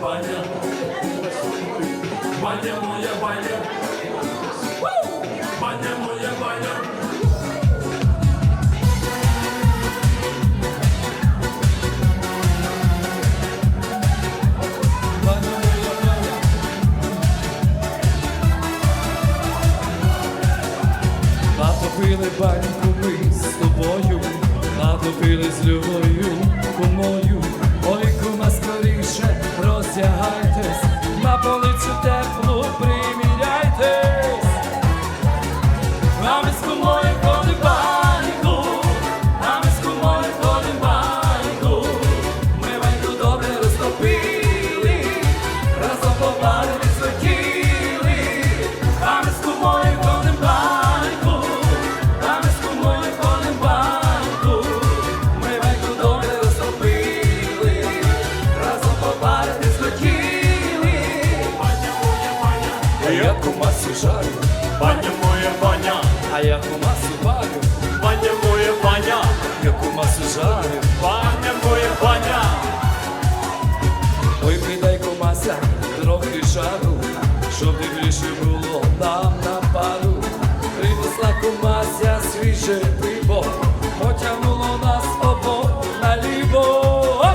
баня. Баня моя баня. Баня моя баня. Натопили баньку ми з тобою, натопили з любою кумою. Роздягайтесь, на полицю теплу приміряйтесь. А ми з жарю, Баня моя баня. а я кумасю варю, Баня моя баня. я кумасю жарю. Баня моя баня. Ой, придай комася, трохи жару, щоб тепліше було нам на пару. Принесла комася свіже пиво, потягнуло нас обох наліво.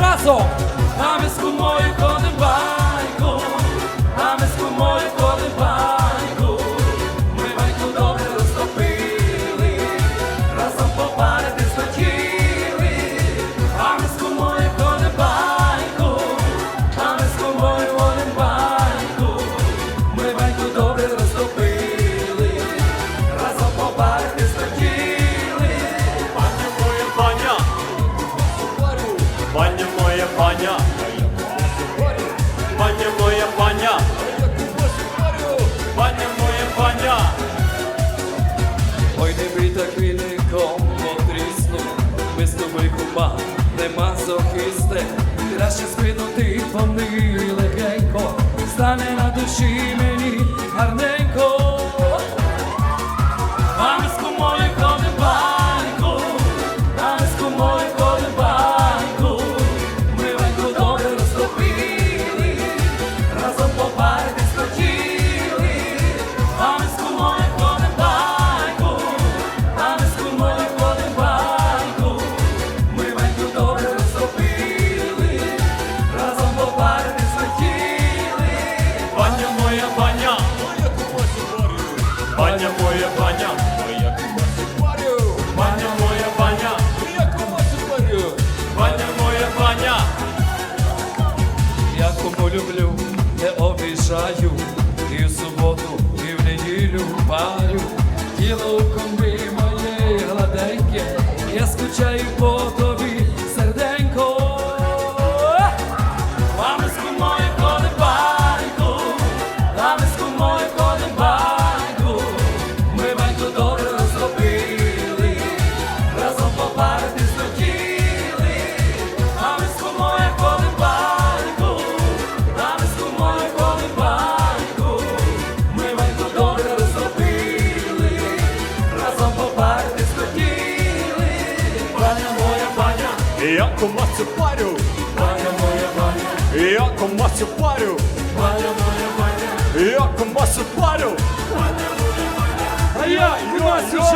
Разом! А ми з кумою ходим байку, не бий так віником потрісну, ми з тобою купа, нема захисти, краще спину ти помий легенько, стане на душі мені гарненько. Обіжаю, і в суботу, і в неділю парю. Тіло у комбі моє гладеньке, я скучаю по Я комасю парю. баня моя баня, Я комасю парю. баня моя баня. Я комасю парю. А я Івасю жарю! Гей! Молодці!